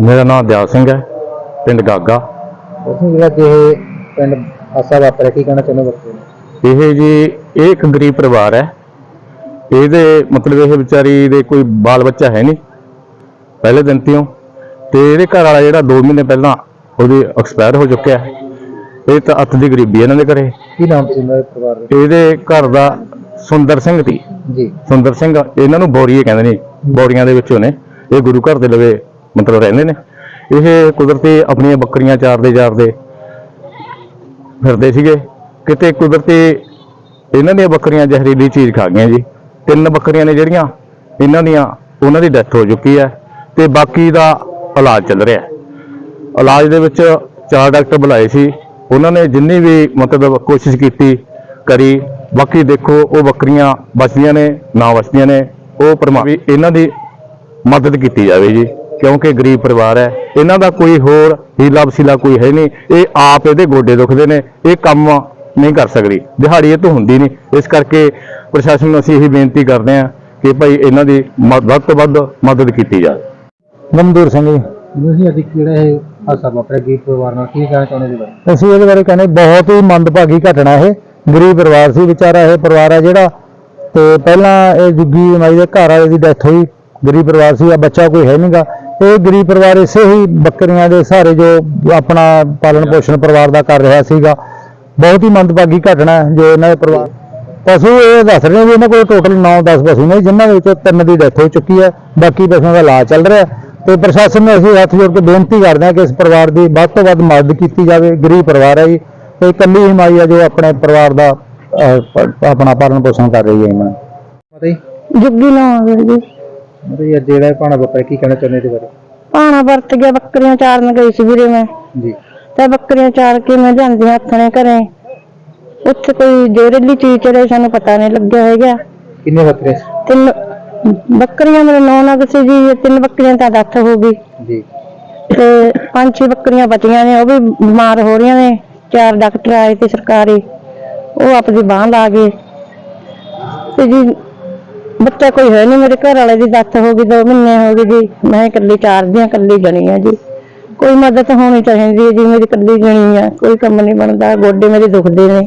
ਮੇਰਾ ਨਾਮ ਦਿਆਲ ਸਿੰਘ ਹੈ ਪਿੰਡ ਗਾਗਾ। ਤੁਸੀਂ ਜਿਹੜਾ ਕਿ ਇਹ ਪਿੰਡ ਹਾਸਾ ਵਾਪਰਿਆ ਕੀ ਕਹਿਣਾ ਚਾਹੁੰਦੇ ਬੱਚੇ ਇਹ ਜੀ ਇਹ ਇੱਕ ਗਰੀਬ ਪਰਿਵਾਰ ਹੈ। ਇਹਦੇ ਮਤਲਬ ਇਹ ਵਿਚਾਰੀ ਦੇ ਕੋਈ ਬਾਲ ਬੱਚਾ ਹੈ ਨਹੀਂ ਪਹਿਲੇ ਦਿਨ ਤੋਂ। ਤੇ ਇਹਦੇ ਘਰ ਵਾਲਾ ਜਿਹੜਾ 2 ਮਹੀਨੇ ਪਹਿਲਾਂ ਉਹਦੀ ਐਕਸਪਾਇਰ ਹੋ ਚੁੱਕਿਆ ਹੈ। ਇਹ ਤਾਂ ਅੱਤ ਦੀ ਗਰੀਬੀ ਇਹਨਾਂ ਦੇ ਘਰੇ। ਕੀ ਨਾਮ ਸੀ ਇਹਨਾਂ ਦੇ ਪਰਿਵਾਰ ਦੇ? ਇਹਦੇ ਘਰ ਦਾ ਸੁੰਦਰ ਸਿੰਘ ਦੀ ਜੀ। ਸੁੰਦਰ ਸਿੰਘ ਇਹਨਾਂ ਨੂੰ ਬੋਰੀਏ ਕਹਿੰਦੇ ਨੇ ਬੋਰੀਆਂ ਦੇ ਵਿੱਚੋਂ ਨੇ। ਇਹ ਗੁਰੂ ਘਰ ਦੇ ਲਵੇ ਮਤਲਬ ਰਹਿੰਦੇ ਨੇ। ਇਹ ਕੁਦਰਤੀ ਆਪਣੀਆਂ ਬੱਕਰੀਆਂ ਚਾਰਦੇ ਚਾਰਦੇ ਫਿਰਦੇ ਸੀਗੇ। ਕਿਤੇ ਕੁਦਰਤੀ ਇਹਨਾਂ ਦੀਆਂ ਬੱਕਰੀਆਂ ਜ਼ਹਿਰੀਲੀ ਚੀਜ਼ ਖਾ ਗਈਆਂ ਜੀ। ਤਿੰਨ ਬੱਕਰੀਆਂ ਨੇ ਜਿਹੜੀਆਂ, ਇਹਨਾਂ ਦੀਆਂ, ਉਹਨਾਂ ਦੀ ਡੈਥ ਹੋ ਚੁੱਕੀ ਹੈ ਤੇ ਬਾਕੀ ਦਾ ਇਲਾਜ ਚੱਲ ਰਿਹਾ ਹੈ। ਇਲਾਜ ਦੇ ਵਿੱਚ ਚਾਰ ਡਾਕਟਰ ਬੁਲਾਏ ਸੀ। ਉਹਨਾਂ ਨੇ ਜਿੰਨੀ ਵੀ ਮਤਲਬ ਕੋਸ਼ਿਸ਼ ਕੀਤੀ, ਕਰੀ, ਬਾਕੀ ਦੇਖੋ ਉਹ ਬੱਕਰੀਆਂ ਬਚਦੀਆਂ ਨੇ, ਨਾ ਬਚਦੀਆਂ ਨੇ, ਉਹ ਪਰਮਾ ਇਹਨਾਂ ਦੀ ਮਦਦ ਕੀਤੀ ਜਾਵੇ ਜੀ। ਕਿਉਂਕਿ ਗਰੀਬ ਪਰਿਵਾਰ ਹੈ। ਇਹਨਾਂ ਦਾ ਕੋਈ ਹੋਰ ਹੀਲਾ ਵਸੀਲਾ ਕੋਈ ਹੈ ਨਹੀਂ। ਇਹ ਆਪ ਇਹਦੇ ਗੋਡੇ ਦੁਖਦੇ ਨੇ। ਇਹ ਕੰਮ ਨਹੀਂ ਕਰ ਸਕਦੀ। ਦਿਹਾੜੀ ਇਹ ਤੋਂ ਹੁੰਦੀ ਨਹੀਂ। ਇਸ ਕਰਕੇ ਪ੍ਰਸ਼ਾਸਨ ਨੂੰ ਅਸੀਂ ਇਹੀ ਬੇਨਤੀ ਕਰਦੇ ਹਾਂ ਕਿ ਭਾਈ ਇਹਨਾਂ ਦੀ ਮ- ਵੱਧ ਤੋਂ ਵੱਧ ਮਦਦ ਕੀਤੀ ਜਾਵੇ। ਗਮਦੂਰ ਸਿੰਘ ਜੀ। ਤੁਸੀਂ ਅੱਜ ਕਿਹੜਾ ਇਹ ਹਾਸਾ ਵਾਪਰਿਆ? ਗਰੀਬ ਪਰਿਵਾਰ ਨਾਲ ਕੀ ਕਹਿਣਾ ਚਾਹੁੰਦੇ ਜੀ ਬਾਰੇ ਅਸੀਂ ਇਹਦੇ ਬਾਰੇ ਕਹਿੰਦੇ ਬਹੁਤ ਹੀ ਮੰਦਭਾਗੀ ਘਟਨਾ ਇਹ। ਗਰੀਬ ਪਰਿਵਾਰ ਸੀ ਵਿਚਾਰਾ ਇਹ ਪਰਿਵਾਰ ਹੈ ਜਿਹੜਾ। ਤੇ ਪਹਿਲਾਂ ਇਹ ਜੁੱਗੀ ਮਾਈ ਦੇ ਘਰ ਵਾਲੇ ਦੀ ਡੈਥ ਹੋਈ। ਗਰੀਬ ਪਰਿਵਾਰ ਸੀ ਆ ਬੱਚਾ ਕੋਈ ਹੈ ਨਹੀਂਗਾ ਇਹ ਗਰੀਬ ਪਰਿਵਾਰ ਇਸੇ ਹੀ ਬੱਕਰੀਆਂ ਦੇ ਸਹਾਰੇ ਜੋ ਆਪਣਾ ਪਾਲਣ ਪੋਸ਼ਣ ਪਰਿਵਾਰ ਦਾ ਕਰ ਰਿਹਾ ਸੀਗਾ। ਬਹੁਤ ਹੀ ਮੰਦਭਾਗੀ ਘਟਨਾ ਹੈ ਜੋ ਇਹਨਾਂ ਦੇ ਪਰਿਵਾਰ ਪਸ਼ੂ ਇਹ ਦੱਸ ਰਹੇ ਨੇ ਵੀ ਇਹਨਾਂ ਕੋਲ ਟੋਟਲ 9-10 ਪਸ਼ੂ ਨੇ ਜਿਨ੍ਹਾਂ ਦੇ ਵਿੱਚੋਂ ਤਿੰਨ ਦੀ ਡੈਥ ਹੋ ਚੁੱਕੀ ਹੈ। ਬਾਕੀ ਪਸ਼ੂਆਂ ਦਾ ਇਲਾਜ ਚੱਲ ਰਿਹਾ ਤੇ ਪ੍ਰਸ਼ਾਸਨ ਨੂੰ ਅਸੀਂ ਹੱਥ ਜੋੜ ਕੇ ਬੇਨਤੀ ਕਰਦੇ ਹਾਂ ਕਿ ਇਸ ਪਰਿਵਾਰ ਦੀ ਵੱਧ ਤੋਂ ਵੱਧ ਮਦਦ ਕੀਤੀ ਜਾਵੇ। ਗਰੀਬ ਪਰਿਵਾਰ ਹੈ ਜੀ। ਤੇ ਇਕੱਲੀ ਹੀ ਮਾਈ ਹੈ ਜੋ ਆਪਣੇ ਪਰਿਵਾਰ ਦਾ ਆਪਣਾ ਪਾਲਣ ਪੋਸ਼ਣ ਕਰ ਰਹੀ ਹੈ ਇਹਨਾਂ ਮਤੇ ਜੁੱਗੀ ਵੀਰ ਜੀ। ਮਤੇ ਅੱਜ ਜਿਹੜਾ ਇਹ ਭਾਣਾ ਵਾਪਰਿਆ ਕੀ ਕਹਿਣਾ ਚਾਹੁੰਦੇ ਇਹਦੇ ਬਾਰੇ? ਪਾਣਾ ਵਰਤ ਗਿਆ ਬੱਕਰੀਆਂ ਚਾਰਨ ਗਈ ਸੀ ਵੀਰੇ ਮੈਂ। ਜੀ। ਤੇ ਬੱਕਰੀਆਂ ਚਾਰ ਕੇ ਮੈਂ ਜਾਂਦੀ ਹੱਥਣੇ ਘਰੇ। ਉੱਥੇ ਕੋਈ ਜ਼ਹਿਰੀਲੀ ਚੀਜ਼ ਚੜੇ ਸਾਨੂੰ ਪਤਾ ਨਹੀਂ ਲੱਗਿਆ ਹੈਗਾ। ਕਿੰਨੇ ਬੱਕਰੇ ਸੀ? ਤਿੰਨ ਬੱਕਰੀਆਂ ਮੇਰੇ ਨੌ ਨਗ ਸੀ ਜੀ ਤਿੰਨ ਬੱਕਰੀਆਂ ਤਾਂ ਡੈਥ ਹੋ ਗਈ। ਜੀ। ਤੇ ਪੰਜ ਛੇ ਬੱਕਰੀਆਂ ਬਚੀਆਂ ਨੇ ਉਹ ਵੀ ਬਿਮਾਰ ਹੋ ਰਹੀਆਂ ਨੇ। ਚਾਰ ਡਾਕਟਰ ਆਏ ਤੇ ਸਰਕਾਰੀ ਉਹ ਆਪਣੀ ਬਾਂਹ ਲਾ ਗਏ। ਤੇ ਜੀ ਬੱਚਾ ਕੋਈ ਹੈ ਨਹੀਂ, ਮੇਰੇ ਘਰ ਵਾਲੇ ਦੀ ਡੈਥ ਹੋ ਗਈ, ਦੋ ਮਹੀਨੇ ਹੋ ਗਏ ਜੀ। ਮੈਂ ਇਕੱਲੀ ਚਾਰਦੀ ਹਾਂ ਇਕੱਲੀ ਜਣੀ ਆ ਜੀ। ਕੋਈ ਮਦਦ ਹੋਣੀ ਚਾਹੀਦੀ ਹੈ ਜੀ, ਮੇਰੀ ਇਕੱਲੀ ਜਣੀ ਆ। ਕੋਈ ਕੰਮ ਨਹੀਂ ਬਣਦਾ, ਗੋਡੇ ਮੇਰੇ ਦੁਖਦੇ ਨੇ।